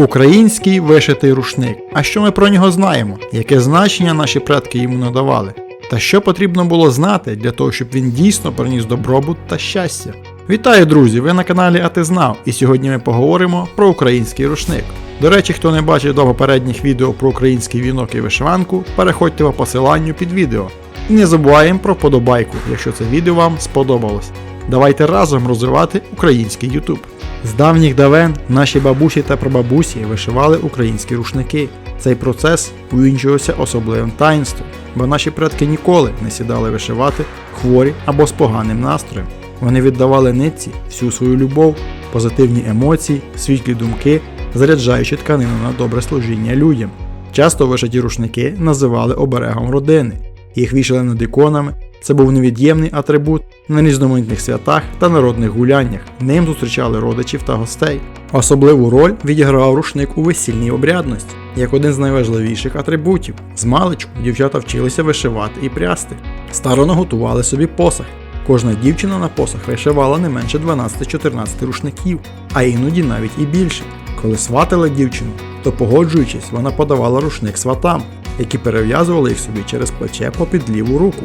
Український вишитий рушник. А що ми про нього знаємо? Яке значення наші предки йому надавали? Та що потрібно було знати для того, щоб він дійсно приніс добробут та щастя? Вітаю, друзі! Ви на каналі А і сьогодні ми поговоримо про український рушник. До речі, хто не бачив до попередніх відео про український вінок і вишиванку, переходьте по посиланню під відео. І не забуваємо про подобайку, якщо це відео вам сподобалось. Давайте разом розвивати український YouTube. З давніх давен наші бабусі та прабабусі вишивали українські рушники. Цей процес увінчувався особливим таїнством, бо наші предки ніколи не сідали вишивати хворі або з поганим настроєм. Вони віддавали нитці всю свою любов, позитивні емоції, світлі думки, заряджаючи тканину на добре служіння людям. Часто вишиті рушники називали оберегом родини. Їх вішали над іконами. Це був невід'ємний атрибут на різноманітних святах та народних гуляннях. Ним зустрічали родичів та гостей. Особливу роль відігравав рушник у весільній обрядності, як один з найважливіших атрибутів. З маличку дівчата вчилися вишивати і прясти. Старано готували собі посах. Кожна дівчина на посах вишивала не менше 12-14 рушників, а іноді навіть і більше. Коли сватали дівчину, то погоджуючись, вона подавала рушник сватам, які перев'язували їх собі через плече попід ліву руку.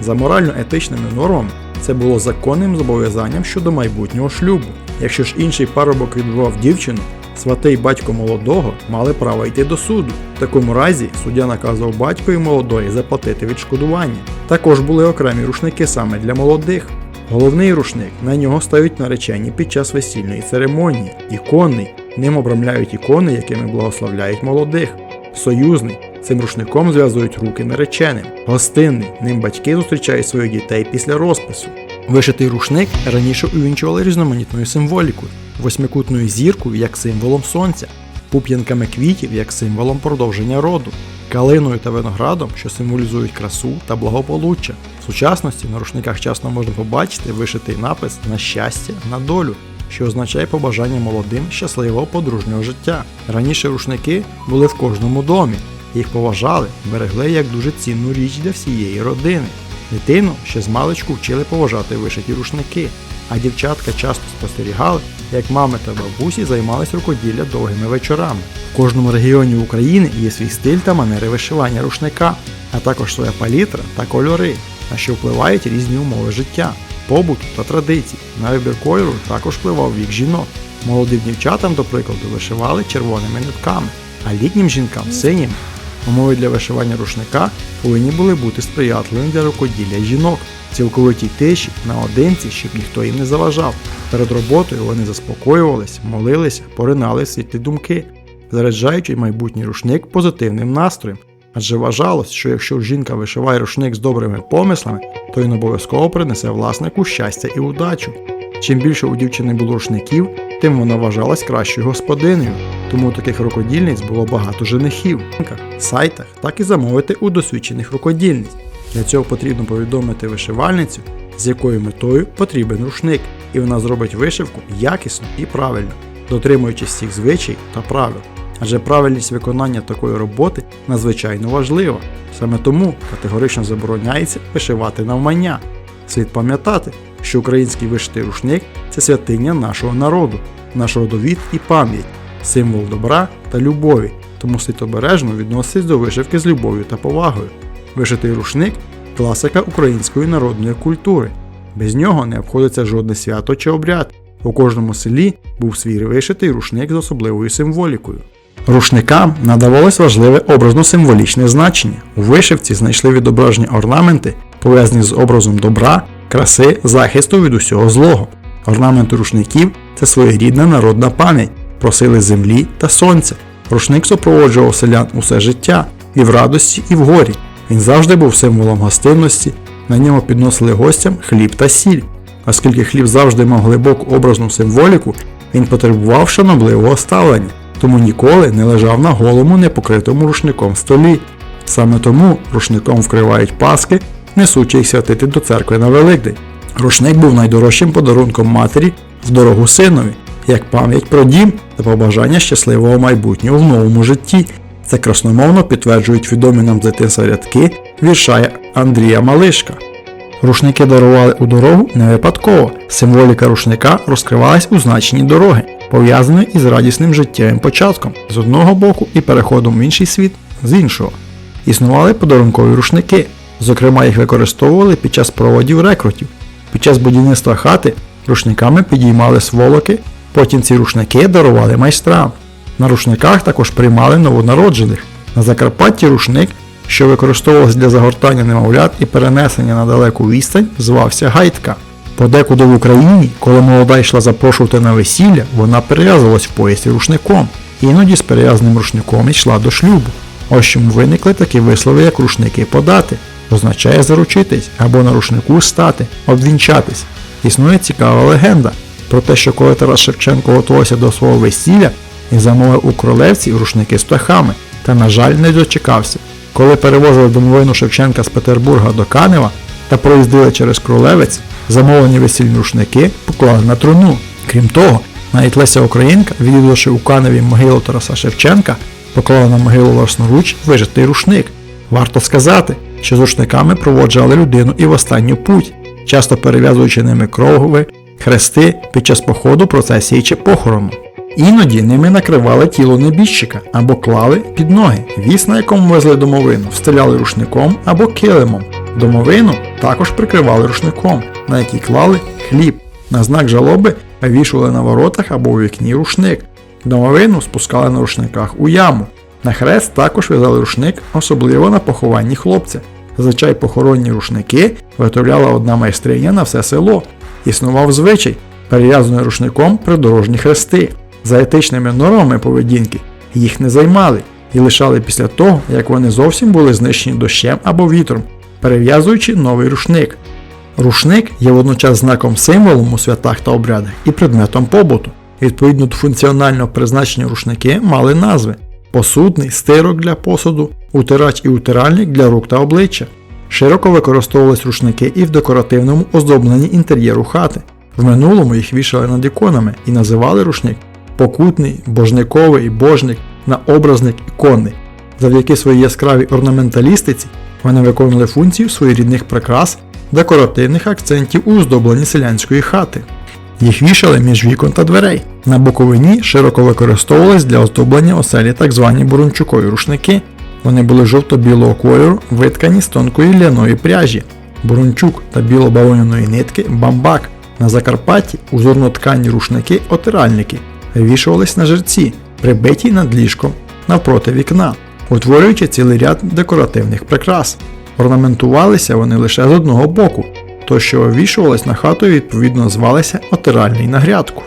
За морально-етичними нормами це було законним зобов'язанням щодо майбутнього шлюбу. Якщо ж інший парубок відбував дівчину, свати й батько молодого мали право йти до суду. В такому разі суддя наказував батькові молодої заплатити відшкодування. Також були окремі рушники саме для молодих. Головний рушник на нього ставить наречені під час весільної церемонії. Іконний ним обрамляють ікони, якими благословляють молодих. Союзний цим рушником зв'язують руки нареченим. Гостинний ним батьки зустрічають своїх дітей після розпису. Вишитий рушник раніше увінчували різноманітною символікою, восьмикутною зіркою як символом сонця, пуп'янками квітів як символом продовження роду, калиною та виноградом, що символізують красу та благополуччя. В сучасності на рушниках часто можна побачити вишитий напис на щастя, на долю, що означає побажання молодим щасливого подружнього життя. Раніше рушники були в кожному домі, їх поважали, берегли як дуже цінну річ для всієї родини. Дитину ще з маличку вчили поважати вишиті рушники, а дівчатка часто спостерігали, як мами та бабусі займались рукоділля довгими вечорами. В кожному регіоні України є свій стиль та манери вишивання рушника, а також своя палітра та кольори, на що впливають різні умови життя, побут та традиції. На вибір кольору також впливав вік жінок. Молодим дівчатам, до прикладу, вишивали червоними нитками, а літнім жінкам синіми. Умови для вишивання рушника повинні були бути сприятливими для рукоділля жінок, цілковитій тиші, наодинці, щоб ніхто їм не заважав. Перед роботою вони заспокоювалися, молилися, поринали світлі думки, заряджаючи майбутній рушник позитивним настроєм. Адже вважалось, що якщо жінка вишиває рушник з добрими помислами, то він обов'язково принесе власнику щастя і удачу. Чим більше у дівчини було рушників, тим вона вважалась кращою господинею, тому таких рукодільниць було багато женихів. Сайтах так і замовити у досвідчених рукодільниць. Для цього потрібно повідомити вишивальницю, з якою метою потрібен рушник, і вона зробить вишивку якісно і правильно, дотримуючись всіх звичай та правил. Адже правильність виконання такої роботи надзвичайно важлива. Саме тому категорично забороняється вишивати навмання. Слід пам'ятати, що український вишитий рушник це святиня нашого народу, наш родовід і пам'ять, символ добра та любові, тому слід обережно відноситись до вишивки з любов'ю та повагою. Вишитий рушник класика української народної культури. Без нього не обходиться жодне свято чи обряд. У кожному селі був свій вишитий рушник з особливою символікою. Рушникам надавалось важливе образно-символічне значення. У вишивці знайшли відображені орнаменти, пов'язані з образом добра, краси, захисту від усього злого. Орнаменти рушників це своєрідна народна пам'ять про сили землі та сонця. Рушник супроводжував селян усе життя і в радості, і в горі. Він завжди був символом гостинності, на ньому підносили гостям хліб та сіль. Оскільки хліб завжди мав глибоку образну символіку, він потребував шанобливого ставлення, тому ніколи не лежав на голому непокритому рушником столі. Саме тому рушником вкривають паски, несучи їх святити до церкви на Великдень. Рушник був найдорожчим подарунком матері в дорогу синові, як пам'ять про дім та побажання щасливого майбутнього в новому житті. Це красномовно підтверджують відомі нам з дитинства рядки вірша Андрія Малишка. Рушники дарували у дорогу не випадково. Символіка рушника розкривалась у значенні дороги. пов'язаної із радісним життєвим початком з одного боку і переходом в інший світ з іншого. Існували подарункові рушники, зокрема їх використовували під час проводів рекрутів. Під час будівництва хати рушниками підіймали сволоки, потім ці рушники дарували майстрам. На рушниках також приймали новонароджених. На Закарпатті рушник, що використовувався для загортання немовлят і перенесення на далеку відстань, звався гайтка. Подекуди в Україні, коли молода йшла запрошувати на весілля, вона перев'язувалась в поясі рушником, іноді з перев'язаним рушником йшла до шлюбу. Ось чому виникли такі вислови, як рушники подати, означає заручитись або на рушнику стати, обвінчатись. Існує цікава легенда про те, що коли Тарас Шевченко готувався до свого весілля і замовив у королевці рушники з птахами, та, на жаль, не дочекався. Коли перевозили домовину Шевченка з Петербурга до Канева та проїздили через Кролевець, замовлені весільні рушники поклали на труну. Крім того, навіть Леся Українка, відвідавши у Каневі могилу Тараса Шевченка, поклала на могилу власноруч вижитий рушник. Варто сказати, що з рушниками проводжали людину і в останню путь, часто перев'язуючи ними крови, хрести під час походу, процесії чи похорону. Іноді ними накривали тіло небіжчика або клали під ноги, віз, на якому везли домовину, встеляли рушником або килимом. Домовину також прикривали рушником, на який клали хліб. На знак жалоби вивішували на воротах або у вікні рушник. Домовину спускали на рушниках у яму. На хрест також в'язали рушник, особливо на похованні хлопця. Зазвичай похоронні рушники виготовляла одна майстриня на все село. Існував звичай, перев'язаний рушником придорожні хрести. За етичними нормами поведінки їх не займали і лишали після того, як вони зовсім були знищені дощем або вітром, перев'язуючи новий рушник. Рушник є водночас знаком символом у святах та обрядах і предметом побуту. Відповідно до функціонального призначення рушники мали назви посудний, стирок для посуду, утирач і утиральник для рук та обличчя. Широко використовувались рушники і в декоративному оздобленні інтер'єру хати. В минулому їх вішали над іконами і називали рушник покутний, божниковий, божник, наобразник іконний. Завдяки своїй яскравій орнаменталістиці вони виконували функцію своєрідних прикрас, декоративних акцентів у оздобленні селянської хати. Їх вішали між вікон та дверей. На боковині широко використовувались для оздоблення оселі так звані бурончукові рушники. Вони були жовто-білого кольору, виткані з тонкої ляної пряжі, бурончук та біло-бавовняної нитки бамбак. На Закарпатті узорно-ткані рушники отиральники вивішувались на жерці, прибиті над ліжком навпроти вікна, утворюючи цілий ряд декоративних прикрас. Орнаментувалися вони лише з одного боку, то що вивішувалось на хату відповідно звалися отиральний на грядку.